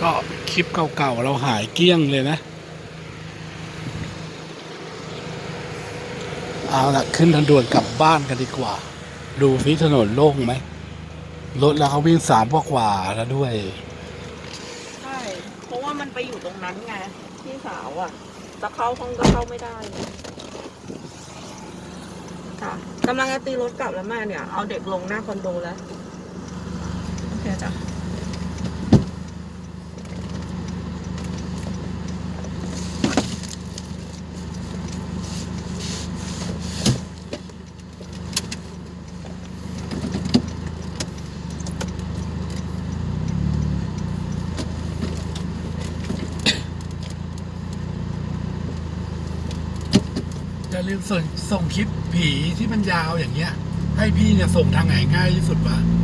ก็คลิปเก่าๆเราหายเกลี้ยงเลยนะ เอาละขึ้นทางด่วนกลับบ้านกันดีกว่า ดูฟิถนนโล่งไหมรถแล้วเขาวิ่งสามกว่าๆแล้วด้วย ใช่ เพราะว่ามันไปอยู่ตรงนั้นไงพี่สาวอะ จะเข้าห้องก็เข้าไม่ได้ค่ะกำลังจะตีรถกลับแล้วแม่เนี่ย เอาเด็กลงหน้าคอนโดแล้ว โอเคจ้ะ ส่งส่งคลิปผีที่มันยาวอย่างเงี้ย ให้พี่เนี่ยส่งทางไหนง่ายที่สุดวะกระ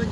นั้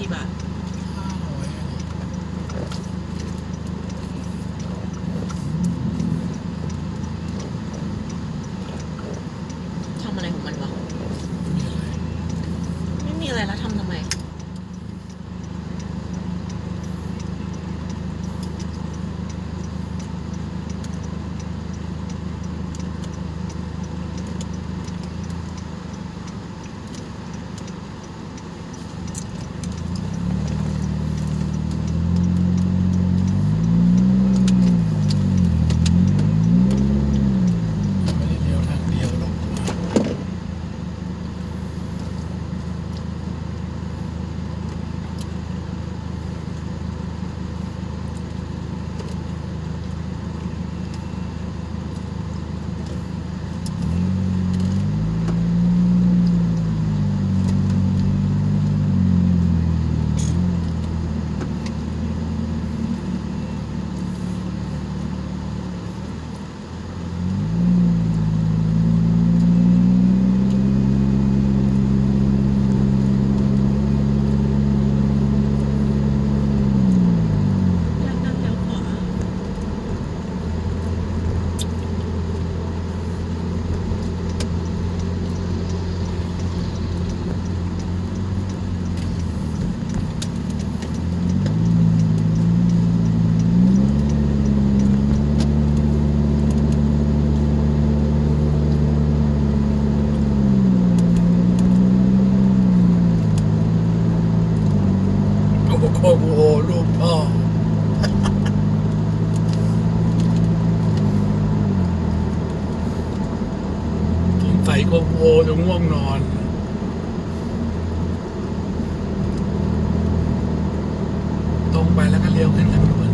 รงไปแล้วก็เลี้ยวขึ้นทางด่วน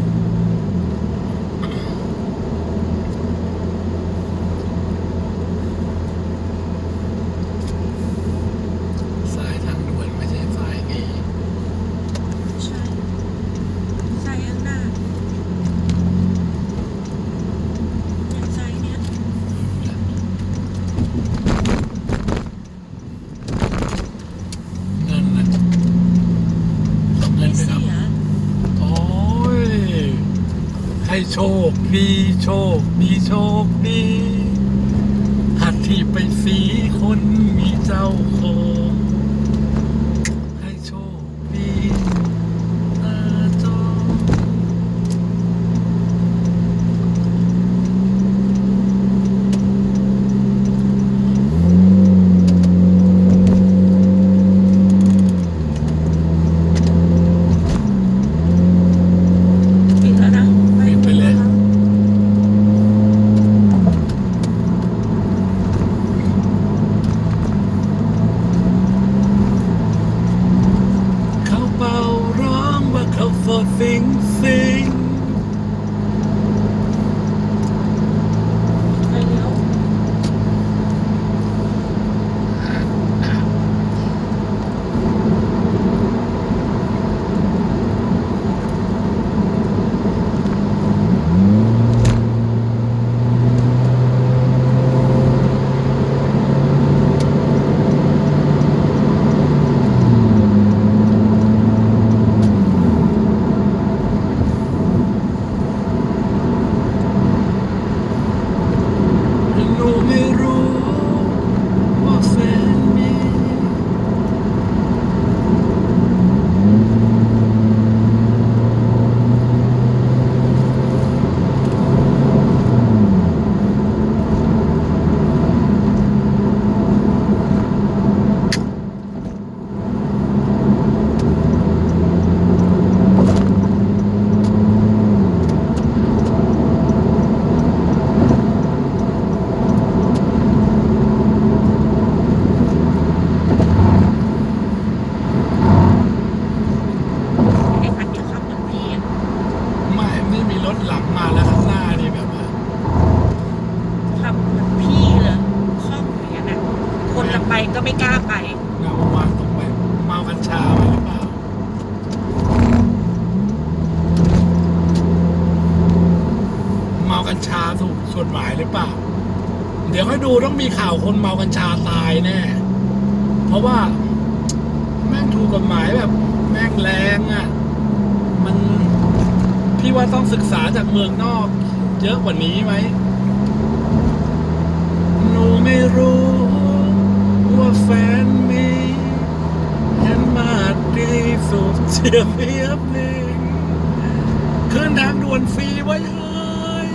สายทางด่วนไม่ใช่สายนี้ ใช่ใส่ข้างหน้าเนี่ยใส่เนี่ย เงินนะเงินไหมครับ เสีย โอ้ย ให้โชคดี โชคดีโชคดีหัดที่ไปสีคนมีเจ้าของให้โชคดีเออโจ ปิดแล้วนะ ปิดไปเลย เขาเป่าร้องว่า เขาโฟสิงสิง ไปเลี้ยว หนูไม่รู้ว่าแฟนมี ไอ้คันเนี้ยขับเหมือนพี่อะ ไม่นี่มีรถ หลังมาแล้วข้างหน้านี่แบบว่าขับเหมือนพี่เลยคล่องอย่างนั้นอะคนจะไปก็ไม่กล้าไป เงาวางตรงแบบเมากัญชามาหรือเปล่าเมากัญชาถูกกฎหมายหรือเปล่า เดี๋ยวให้ดูต้องมีข่าวคนเมากัญชาตายแน่ เพราะว่าแม่งถูกกฎหมายแบบแม่งแรงอะ่ะมัน พี่ว่าต้องศึกษาจากเมืองนอก เยอะกว่านี้ไหมหนูไม่รู้ว่าแฟนมีเห็นมาดีสุดเชียบเพียบหนึ่งขึ้นทางด่วนฟรีไว้เฮ้ย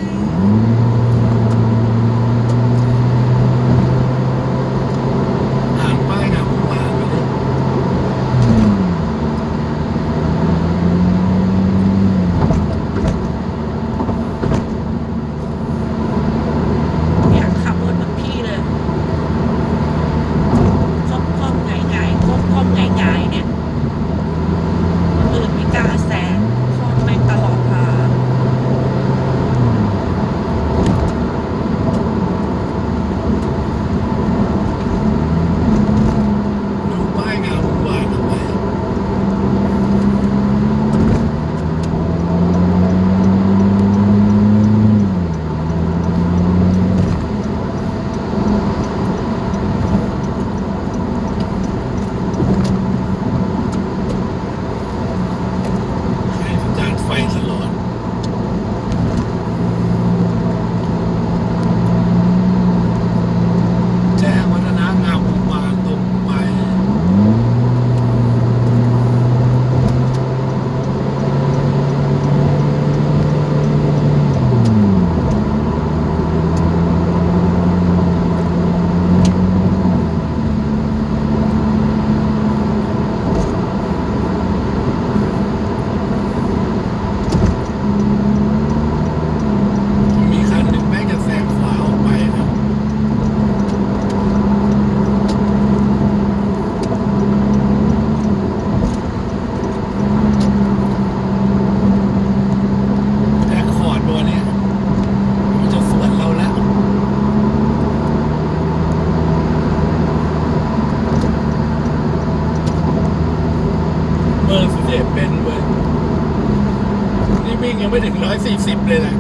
อยสี่สิบเลยนะ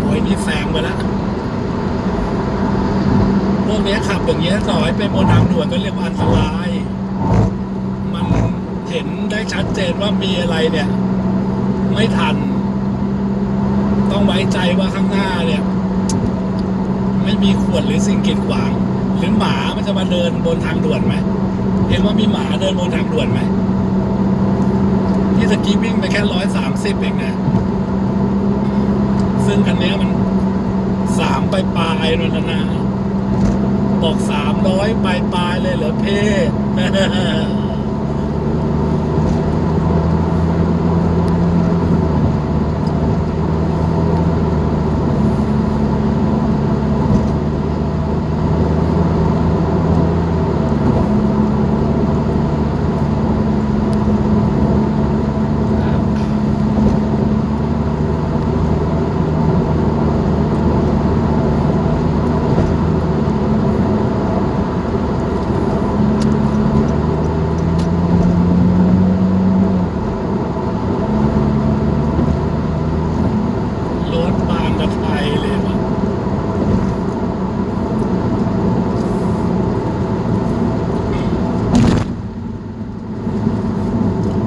โอ้ยนี่แซงไปแล้วพวกเนี้ขับอย่างเงี้ยต่อให้เป็นบนทางด่วนก็เรียกว่าอันตราย มันเห็นได้ชัดเจนว่ามีอะไรเนี่ย ไม่ทัน ต้องไว้ใจว่าข้างหน้าเนี่ย ไม่มีขวดหรือสิ่งกีดขวาง หรือหมามันจะมาเดินบนทางด่วนไหมเห็นว่ามีหมาเดินบนทางด่วนไหมที่สกี้วิ่งไปแค่ร้อยสามสิบเองนะ ซึ่งคันนี้มันสามไปปลายๆนั่นนะนะ บอกสามร้อยปลายปลายเลยเหรอเพ่ รถบางกระไทยเลยวะ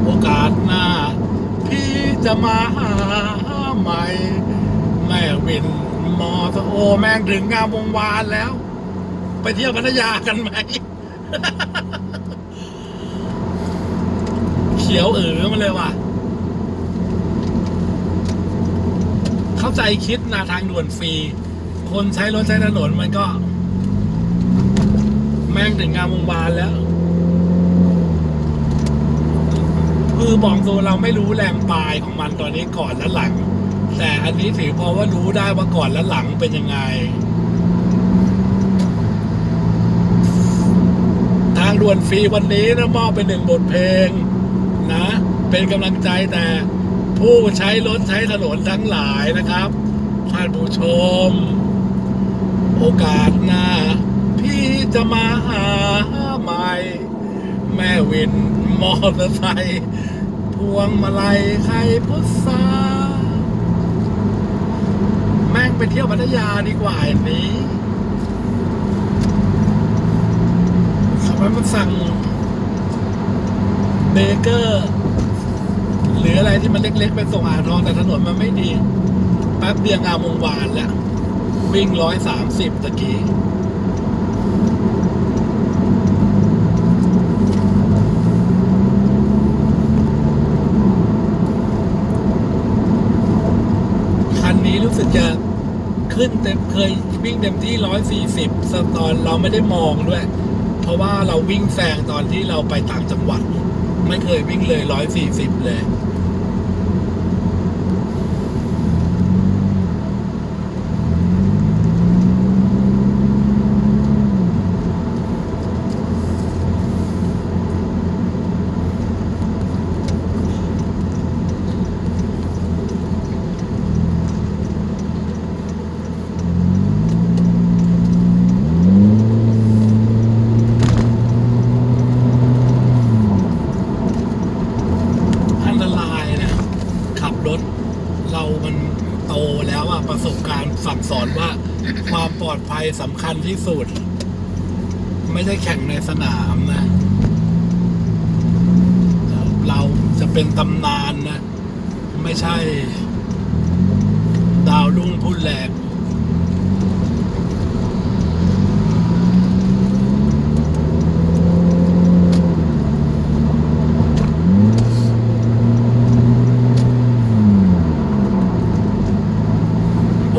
โอกาสหน้า พี่จะมาหาใหม่ แม่วิน มอเตอร์โอแม่งถึงงาม วงวานแล้ว ไปเที่ยวพัทยากันไหม เขียวเอ๋อมาเลยว่ะ เข้าใจคิดนะทางด่วนฟรี คนใช้รถใช้ถนนมันก็ แม่งถึงงามวงวานแล้ว คือบอกตัวเราไม่รู้แรงปลายของมันตอนนี้ก่อนและหลังแต่อันนี้ถือพอว่ารู้ได้ว่าก่อนและหลังเป็นยังไง ทาง ด่วนฟรีวันนี้นะมอบเป็นหนึ่งบทเพลงนะ เป็นกำลังใจแต่ผู้ใช้รถใช้ถนนทั้งหลายนะครับท่านผู้ชม โอกาสหน้า พี่จะมาหาใหม่ แม่วินมอเตอร์ไซค์พวงมาลัยไข่พุทราแม่งไปเที่ยวพัทยาดีกว่าอย่า งนี้ทำไมมันสั่งเบเกอร์ หรืออะไรที่มันเล็ก ๆ ไปส่งอ่างทองแต่ถนนมันไม่ดี แป๊บเดียวงามวงวานแล้ว วิ่งร้อยสามสิบตะกี้คันนี้รู้สึกจะขึ้นเต็มเคยวิ่งเต็มที่ร้อยสี่สิบตอนเราไม่ได้มองด้วย เพราะว่าเราวิ่งแซงตอนที่เราไปต่างจังหวัด ไม่เคยวิ่งเลยร้อยสี่สิบเลย อันตรายนะ ขับรถ เรามันโตแล้วอะประสบการณ์สั่งสอนว่า ความปลอด ภัยสำคัญที่สุด ไม่ใช่แข่งในสนามนะ เราจะเป็นตำนานนะ ไม่ใช่ ดาวรุ่งพุ่นแหลก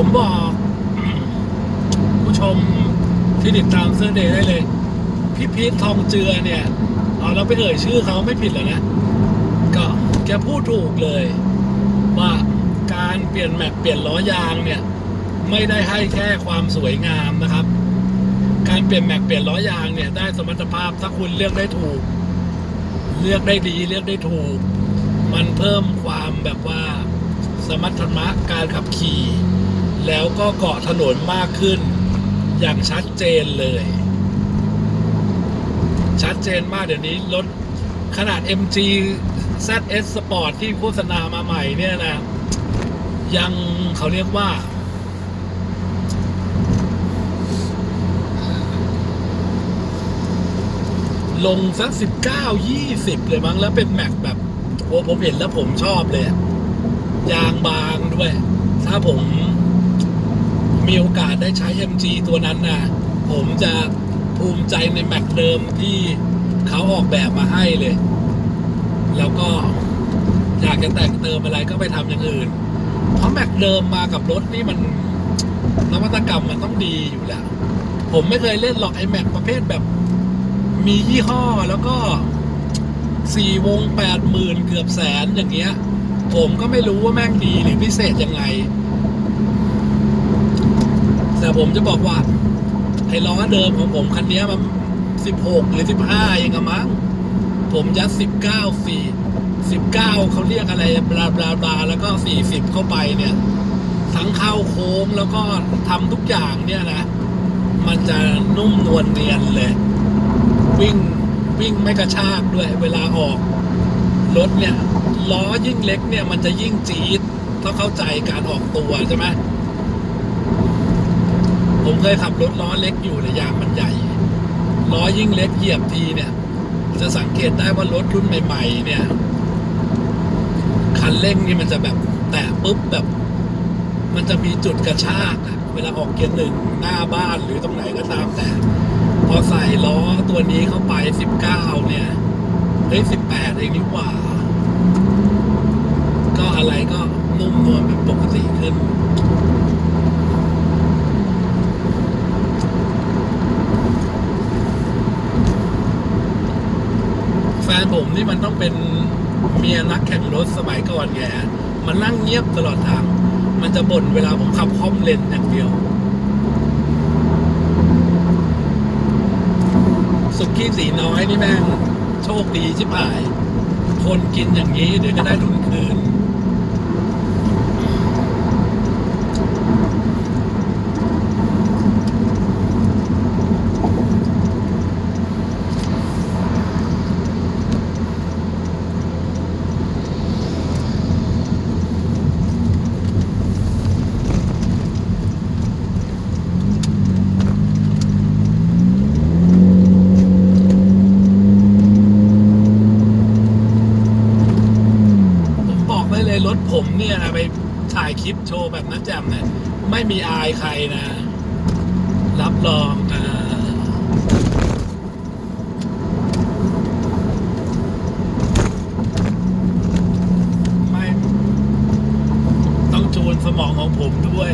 มบอก ผู้ ชมที่ติดตามเสื้อเดย์ได้เลย พี่พีททองเจือเนี่ยเอาเราไปเอ่ยชื่อเขาไม่ผิดหรอกนะ ก็แกพูดถูกเลย ว่าการเปลี่ยนแม็กเปลี่ยนล้อยางเนี่ย ไม่ได้ให้แค่ความสวยงามนะครับ การเปลี่ยนแม็กเปลี่ยนล้อยางเนี่ยได้สมรรถภาพถ้าคุณเลือกได้ถูก เลือกได้ดีเลือกได้ถูก มันเพิ่มความแบบว่าสมรรถนะการขับขี่ แล้วก็เกาะถนนมากขึ้น อย่างชัดเจนเลย ชัดเจนมากเดี๋ยวนี้รถขนาด MG ZS Sport ที่โฆษณามาใหม่เนี่ยนะ ยังเขาเรียกว่า ลงสักสิบเก้ายี่สิบเลยมั้งแล้วเป็นแม็กแบบ โอ้ผมเห็นแล้วผมชอบเลย ยางบางด้วย ถ้าผม มีโอกาสได้ใช้ MG ตัวนั้นนะผมจะภูมิใจในแม็กเดิมที่เขาออกแบบมาให้เลย แล้วก็อยากจะแต่งเติมอะไรก็ไปทำอย่างอื่น เพราะแม็กเดิมมากับรถนี่มันนวัตกรรมมันต้องดีอยู่แล้ว ผมไม่เคยเล่นหรอกไอแม็กประเภทแบบ มียี่ห้อแล้วก็สี่วงแปดหมื่นเกือบแสนอย่างเงี้ย ผมก็ไม่รู้ว่าแม่งดีหรือพิเศษยังไง แต่ผมจะบอกว่าไอ้ล้อเดิมของผมคันนี้มันสิบหกหรือสิบห้าเองอะมั้งผมยัดสิบเก้าสี่สิบเก้าเขาเรียกอะไรบลาบลาบลาแล้วก็สี่สิบเข้าไปเนี่ย ทั้งเข้าโค้งแล้วก็ทำทุกอย่างเนี่ยนะ มันจะนุ่มนวลเนียนเลย วิ่งวิ่งไม่กระชากด้วย เวลาออกรถเนี่ยล้อยิ่งเล็กเนี่ยมันจะยิ่งจี๊ดต้องเข้าใจการออกตัวใช่ไหม ผมเคยขับรถล้อเล็กอยู่แต่ยางมันใหญ่ ล้อยิ่งเล็กเหยียบทีเนี่ย จะสังเกตได้ว่ารถรุ่นใหม่ ๆ เนี่ย คันเร่งนี่มันจะแบบแตะปุ๊บแบบ มันจะมีจุดกระชากอะเวลาออกเกียร์หนึ่งหน้าบ้านหรือตรงไหนก็ตามแต่ พอใส่ล้อตัวนี้เข้าไปสิบเก้าเนี่ยเฮ้ยสิบแปดเองนี่หว่า ก็อะไรก็นุ่มนวลเป็นปกติขึ้น แฟนผมนี่มันต้องเป็นเมียนักแข่งรถสมัยก่อนแกมันนั่งเงียบตลอดทาง มันจะบ่นเวลาผมขับคล่อมเลนอย่างเดียว สุกี้สีน้อยนี่แม่งโชคดีชิบหาย คนกินอย่างนี้เดี๋ยวก็ได้ทุนคืน ผมบอกได้เลยรถ ผมเนี่ยนะไปถ่ายคลิปโชว์แบบนั้นแจ่มเนี่ยไม่มีอายใครนะ รับรองอ่าไม่ต้องจูนสมองของผมด้วย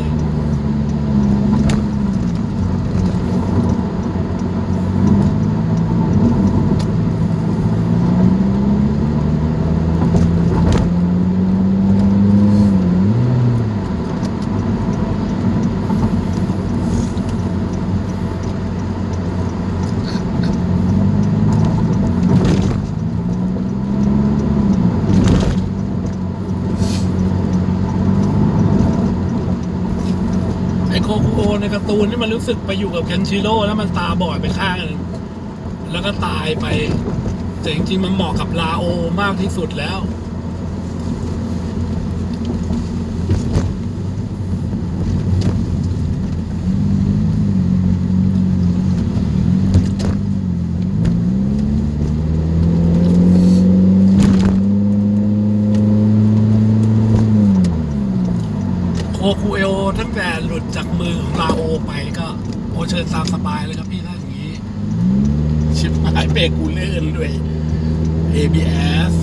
ไอโคคูโอใน การ์ตูนนี่มันรู้สึกไปอยู่กับเคนชิโร่แล้วมันตาบอดไปข้างหนึ่งแล้วก็ตายไป แต่จริงๆมันเหมาะกับลาโอมากที่สุดแล้ว ชิญตามสบายเลยครับพี่ถ้าอย่างนี้ ชิบหายเบรกกูเลื่อนด้วย ABS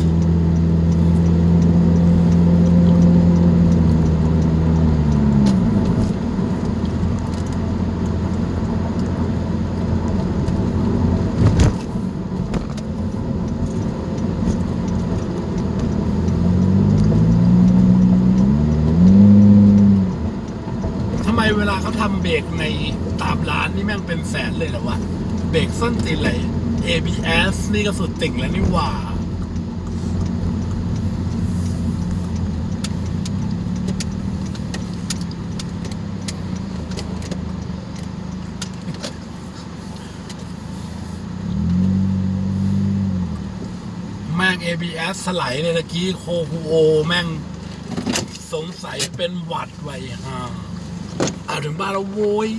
ทำไมเวลาเขาทำเบรกใน ตามร้านนี่แม่งเป็นแสนเลยเหรอวะ เบรกส้นตีนเลย ABS นี่ก็สุดติ่งแล้วนี่หว่าแม่ง ABS สไลด์เลยตะกี้โคคูโอแม่งสงสัยเป็นหวัดไว้ฮะเอาถึงบ้านแล้วโว้ย